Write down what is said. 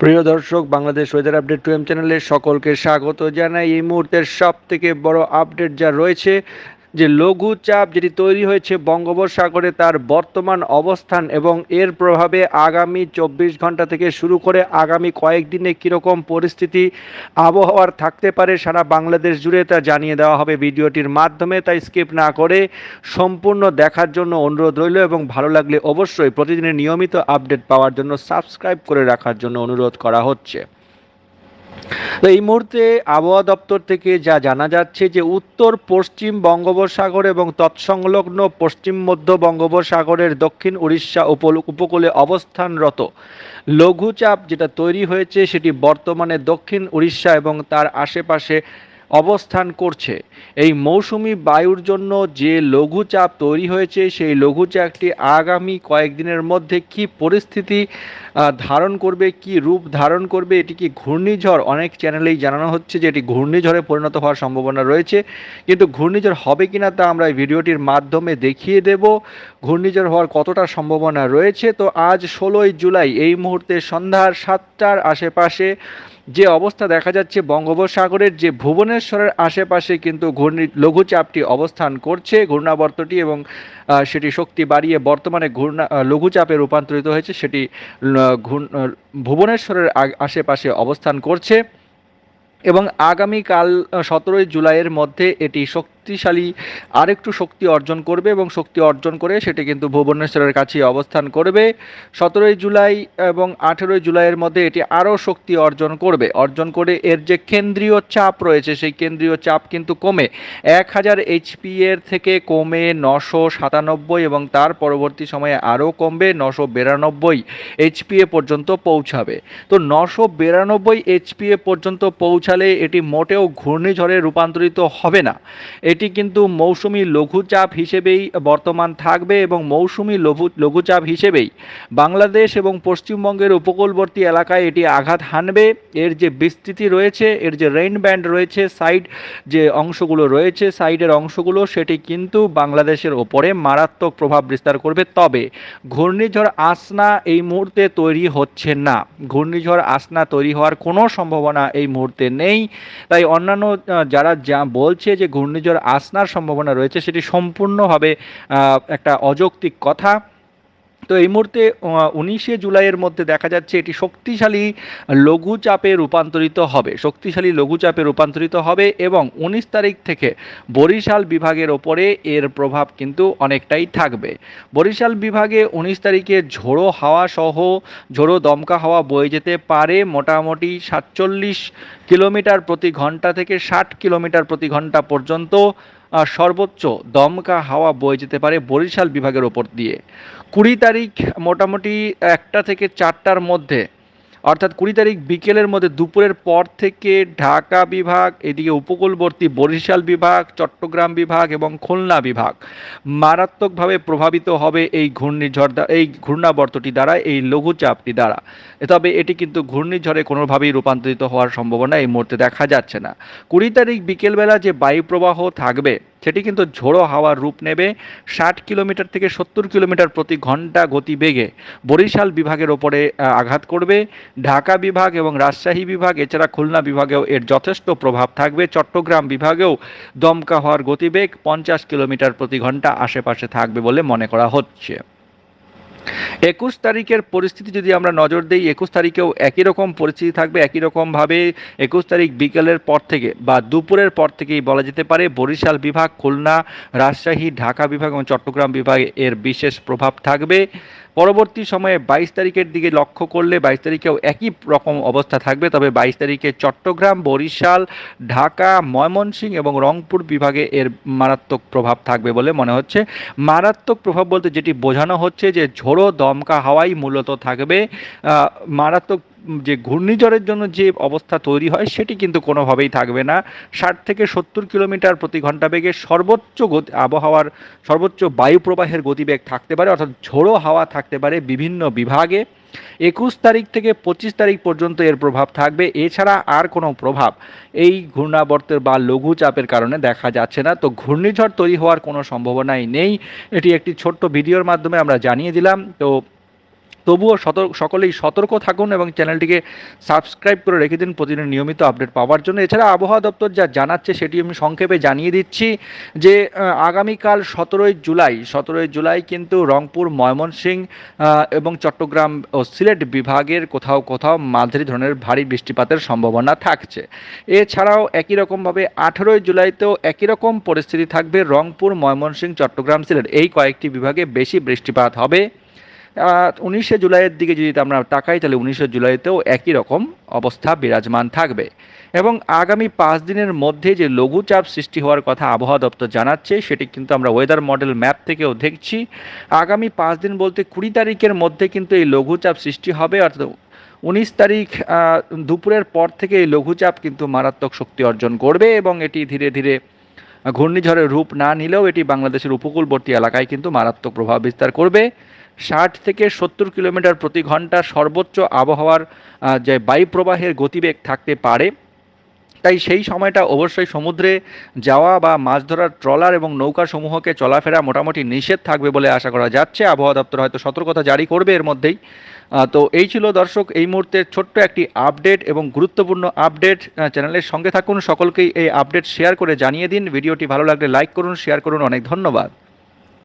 প্রিয় দর্শক, Bangladesh weather update two M চ্যানেলে সকলকে স্বাগত জানাই। এই মুহূর্তের সব থেকে বড় আপডেট যা রয়েছে যে লঘুচাপ যেটি তৈরি হয়েছে বঙ্গোপসাগরে তার বর্তমান অবস্থান এবং এর প্রভাবে আগামী চব্বিশ ঘণ্টা থেকে শুরু করে আগামী কয়েকদিনে কীরকম পরিস্থিতি, আবহাওয়ার থাকতে পারে সারা বাংলাদেশ জুড়ে তা জানিয়ে দেওয়া হবে ভিডিওটির মাধ্যমে। তাই স্কিপ না করে সম্পূর্ণ দেখার জন্য অনুরোধ রইল এবং ভালো লাগলে অবশ্যই প্রতিদিনের নিয়মিত আপডেট পাওয়ার জন্য সাবস্ক্রাইব করে রাখার জন্য অনুরোধ করা হচ্ছে। তো এই মুহূর্তে আবহাওয়া দপ্তর থেকে যা জানা যাচ্ছে যে উত্তর, পশ্চিম বঙ্গোপসাগর এবং তৎসংলগ্ন পশ্চিম মধ্য বঙ্গোপসাগরের দক্ষিণ উড়িষ্যা উপকূলে অবস্থানরত লঘুচাপ যেটা তৈরি হয়েছে সেটি বর্তমানে দক্ষিণ উড়িষ্যা এবং তার আশেপাশে অবস্থান করছে। এই মৌসুমি বায়ুর জন্য যে লঘুচাপ তৈরি হয়েছে, সেই লঘুচাপটি আগামী কয়েকদিনের মধ্যে কি পরিস্থিতি ধারণ করবে, কি রূপ ধারণ করবে, এটি কি ঘূর্ণিঝড়? অনেক চ্যানেলেই জানানো হচ্ছে যে এটি ঘূর্ণিঝড়ে পরিণত হওয়ার সম্ভাবনা রয়েছে। কিন্তু ঘূর্ণিঝড় হবে কি না তা আমরা এই ভিডিওটির মাধ্যমে দেখিয়ে দেব। ঘূর্ণিঝড় হওয়ার কতটা সম্ভাবনা রয়েছে? তো আজ ষোলোই জুলাই, এই মুহূর্তে সন্ধ্যার সাতটার আশেপাশে যে অবস্থা দেখা যাচ্ছে বঙ্গোপসাগরের, যে ভুবনেশ্বরের আশেপাশে কিন্তু ঘূর্ণি লঘুচাপটি অবস্থান করছে, ঘূর্ণাবর্তটি এবং সেটি শক্তি বাড়িয়ে বর্তমানে ঘূর্ণা লঘুচাপে রূপান্তরিত হয়েছে, সেটি ভুবনেশ্বরের আশেপাশে অবস্থান করছে এবং আগামীকাল সতেরোই জুলাইয়ের মধ্যে এটি শক্তিশালী আরেকটু শক্তি অর্জন করবে এবং শক্তি অর্জন করে সেটি কিন্তু ভুবনেশ্বরের কাছে অবস্থান করবে। সতেরোই জুলাই এবং আঠেরোই জুলাইয়ের মধ্যে এটি আরও শক্তি অর্জন করবে। অর্জন করে এর যে কেন্দ্রীয় চাপ রয়েছে, সেই কেন্দ্রীয় চাপ কিন্তু কমে। এক হাজার এইচপি এর থেকে কমে নশো সাতানব্বই এবং তার পরবর্তী সময়ে আরও কমবে নশো বিরানব্বই এইচপিএ পর্যন্ত পৌঁছাবে। তো নশো বিরানব্বই এইচপিএ পর্যন্ত পৌঁছালে এটি মোটেও ঘূর্ণিঝড়ে রূপান্তরিত হবে না। এটি কিন্তু মৌসুমি লঘুচাপ হিসেবেই বর্তমান থাকবে এবং মৌসুমি লঘু, লঘুচাপ হিসেবেই বাংলাদেশ এবং পশ্চিমবঙ্গের উপকূলবর্তী এলাকায় এটি আঘাত হানবে। এর যে বিস্তৃতি রয়েছে, এর যে রেইন ব্যান্ড রয়েছে, সাইড যে অংশগুলো রয়েছে, সাইডের অংশগুলো, সেটি কিন্তু বাংলাদেশের ওপরে মারাত্মক প্রভাব বিস্তার করবে। তবে ঘূর্ণিঝড় আসনা এই মুহূর্তে তৈরি হচ্ছে না। ঘূর্ণিঝড় আসনা তৈরি হওয়ার কোনো সম্ভাবনা এই মুহূর্তে নেই। তাই অন্যান্য যারা যা বলছে যে ঘূর্ণিঝড় আসনার সম্ভাবনা রয়েছে সেটি সম্পূর্ণভাবে একটা অযৌক্তিক কথা। তো এই মুহূর্তে উনিশে জুলাইয়ের মধ্যে দেখা যাচ্ছে এটি শক্তিশালী লঘুচাপে রূপান্তরিত হবে। শক্তিশালী লঘুচাপে রূপান্তরিত হবে এবং উনিশ তারিখ থেকে বরিশাল বিভাগের ওপরে এর প্রভাব কিন্তু অনেকটাই থাকবে। বরিশাল বিভাগে উনিশ তারিখে ঝোড়ো হাওয়া সহ, ঝোড়ো দমকা হাওয়া বয়ে যেতে পারে। মোটামুটি সাতচল্লিশ কিলোমিটার প্রতি ঘণ্টা থেকে ষাট কিলোমিটার প্রতি ঘণ্টা পর্যন্ত সর্বোচ্চ দমকা হাওয়া বয়ে যেতে পারে বরিশাল বিভাগের ওপর দিয়ে। কুড়ি তারিখ মোটামুটি একটা থেকে চারটার মধ্যে অর্থাৎ কুড়ি তারিখ বিকেলের মধ্যে দুপুরের পর থেকে ঢাকা বিভাগ, এদিকে উপকূলবর্তী বরিশাল বিভাগ, চট্টগ্রাম বিভাগ এবং খুলনা বিভাগ মারাত্মকভাবে প্রভাবিত হবে এই ঘূর্ণিঝড় এই ঘূর্ণাবর্তটি দ্বারা, এই লঘুচাপটি দ্বারা। তবে এটি কিন্তু ঘূর্ণিঝড়ে কোনোভাবেই রূপান্তরিত হওয়ার সম্ভাবনা এই মুহূর্তে দেখা যাচ্ছে না। কুড়ি তারিখ বিকেলবেলা যে বায়ু প্রবাহ থাকবে সেটি কিন্তু ঝোড়ো হাওয়ার রূপ নেবে। ষাট কিলোমিটার থেকে সত্তর কিলোমিটার প্রতি ঘণ্টা গতিবেগে বরিশাল বিভাগের ওপরে আঘাত করবে। ঢাকা বিভাগ এবং রাজশাহী বিভাগ, এছাড়া খুলনা বিভাগেও এর যথেষ্ট প্রভাব থাকবে। চট্টগ্রাম বিভাগেও দমকা হওয়ার গতিবেগ পঞ্চাশ কিলোমিটার প্রতি ঘণ্টা আশেপাশে থাকবে বলে মনে করা হচ্ছে। একুশ তারিখের পরিস্থিতি যদি আমরা নজর দিই, একুশ তারিখেও একই রকম পরিস্থিতি থাকবে, একই রকমভাবে একুশ তারিখ বিকেলের পর থেকে বা দুপুরের পর থেকেই বলা যেতে পারে বরিশাল বিভাগ, খুলনা, রাজশাহী, ঢাকা বিভাগ এবং চট্টগ্রাম বিভাগে এর বিশেষ প্রভাব থাকবে। পরবর্তী সময়ে বাইশ তারিখের দিকে লক্ষ্য করলে বাইশ তারিখেও একই রকম অবস্থা থাকবে। তবে বাইশ তারিখে চট্টগ্রাম, বরিশাল, ঢাকা, ময়মনসিংহ এবং রংপুর বিভাগে এর মারাত্মক প্রভাব থাকবে বলে মনে হচ্ছে। মারাত্মক প্রভাব বলতে যেটি বোঝানো হচ্ছে যে ঝোড়ো দমকা হাওয়াই মূলত থাকবে। মারাত্মক যে ঘূর্ণিঝড়ের জন্য যে অবস্থা তৈরি হয়, সেটি কিন্তু কোনোভাবেই থাকবে না। ষাট থেকে সত্তর কিলোমিটার প্রতি ঘণ্টা বেগে সর্বোচ্চ গতি, আবহাওয়ার সর্বোচ্চ বায়ু প্রবাহের গতিবেগ থাকতে পারে, অর্থাৎ ঝোড়ো হাওয়া থাকতে পারে বিভিন্ন বিভাগে। একুশ তারিখ থেকে পঁচিশ তারিখ পর্যন্ত এর প্রভাব থাকবে। এছাড়া আর কোনো প্রভাব এই ঘূর্ণাবর্তের বা লঘুচাপের কারণে দেখা যাচ্ছে না। তো ঘূর্ণিঝড় তৈরি হওয়ার কোনো সম্ভাবনাই নেই। এটি একটি ছোট্ট ভিডিওর মাধ্যমে আমরা জানিয়ে দিলাম। তো তবুও সতর্ক সকলেই সতর্ক থাকুন এবং চ্যানেলটিকে সাবস্ক্রাইব করে রেখে দিন প্রতিদিন নিয়মিত আপডেট পাওয়ার জন্য। এছাড়া আবহাওয়া দপ্তর যা জানাচ্ছে সেটি আমি সংক্ষেপে জানিয়ে দিচ্ছি যে আগামীকাল সতেরোই জুলাই সতেরোই জুলাই কিন্তু রংপুর, ময়মনসিংহ এবং চট্টগ্রাম ও সিলেট বিভাগের কোথাও কোথাও মাঝারি ধরনের ভারী বৃষ্টিপাতের সম্ভাবনা থাকছে। এছাড়াও একই রকমভাবে আঠেরোই জুলাইতেও একই রকম পরিস্থিতি থাকবে রংপুর, ময়মনসিংহ, চট্টগ্রাম, সিলেট। এই কয়েকটি বিভাগে বেশি বৃষ্টিপাত হবে। উনিশে জুলাইয়ের দিকে যদি আমরা তাকাই, তাহলে উনিশে জুলাইতেও একই রকম অবস্থা বিরাজমান থাকবে। এবং আগামী পাঁচ দিনের মধ্যে যে লঘুচাপ সৃষ্টি হওয়ার কথা আবহাওয়া দপ্তর জানাচ্ছে, সেটি কিন্তু আমরা ওয়েদার মডেল ম্যাপ থেকেও দেখছি। আগামী পাঁচ দিন বলতে কুড়ি তারিখের মধ্যে কিন্তু এই লঘুচাপ সৃষ্টি হবে, অর্থাৎ উনিশ তারিখ দুপুরের পর থেকে এই লঘুচাপ কিন্তু মারাত্মক শক্তি অর্জন করবে এবং এটি ধীরে ধীরে ঘূর্ণিঝড়ের রূপ না নিলেও এটি বাংলাদেশের উপকূলবর্তী এলাকায় কিন্তু মারাত্মক প্রভাব বিস্তার করবে। ষাট থেকে সত্তর কিলোমিটার প্রতি ঘণ্টা সর্বোচ্চ আবহাওয়ার যে বায়ুপ্রবাহের গতিবেগ থাকতে পারে। তাই সেই সময়টা অবশ্যই সমুদ্রে যাওয়া বা মাছ ধরার ট্রলার এবং নৌকা সমূহকে চলাফেরা মোটামুটি নিষেধ থাকবে বলে আশা করা যাচ্ছে। আবহাওয়া দপ্তর হয়তো সতর্কতা জারি করবে এর মধ্যেই। তো এই ছিল দর্শক এই মুহূর্তে ছোট্ট একটি আপডেট এবং গুরুত্বপূর্ণ আপডেট। চ্যানেলের সঙ্গে থাকুন, সকলকেই এই আপডেট শেয়ার করে জানিয়ে দিন। ভিডিওটি ভালো লাগলে লাইক করুন, শেয়ার করুন। অনেক ধন্যবাদ।